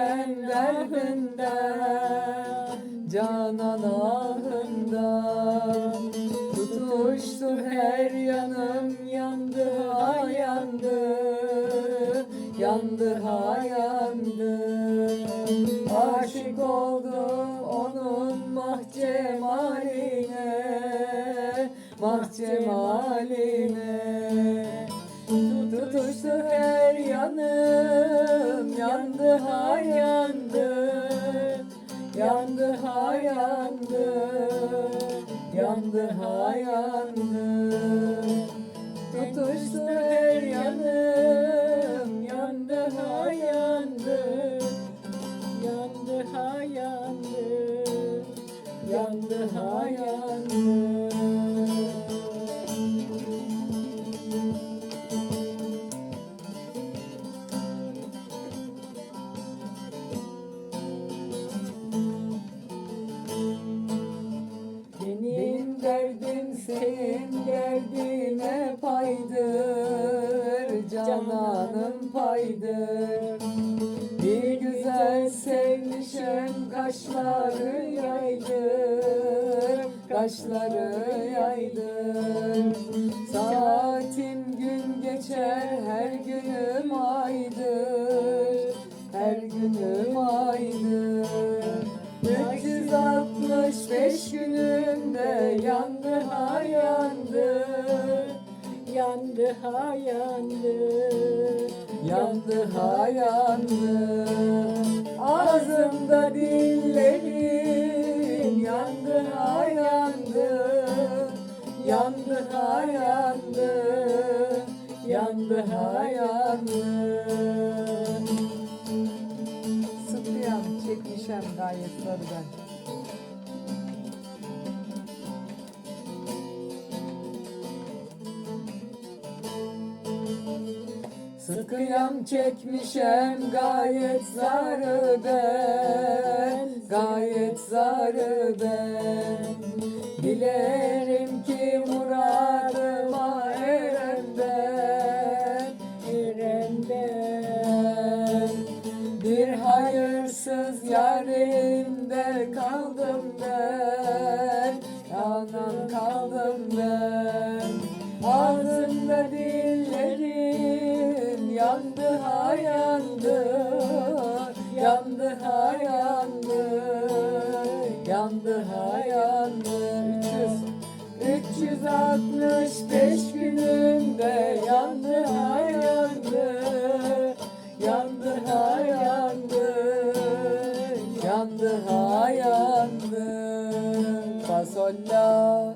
ben derdinden Canan ahından. Tutuştu her yanım yandı ha yandı. Yandı ha yandı. Aşık oldum onun mahcemaline Mahcemaline Tutuştu her yanım yandı ha yandı. Yandı ha yandı. Yandı ha yandı senin derdine paydır Cananım paydır. Bir güzel sevmişim kaşları yaydır Kaşları yaydır. Saatim gün geçer her günüm aydır Her günüm aydır 365 günümde yandı ha yandı. Yandı ha yandı. Yandı ha yandı. Ağzımda dillerim yandı ha yandı. Yandı ha yandı. Yandı ha yandı. Sıkıyan çekmişem gayet sarıdan. Sıkıyam çekmişem gayet zarı ben Gayet zarı ben. Dilerim ki muradıma erem ben Erem ben. Bir hayırsız yarimde kaldım ben Yanan kaldım ben. Ağzımda dillerim yandı ha yandı Yandı ha yandı Yandı ha yandı. 300 365 günümde yandı ha yandı Yandı ha yandı Yandı ha yandı. Fasolla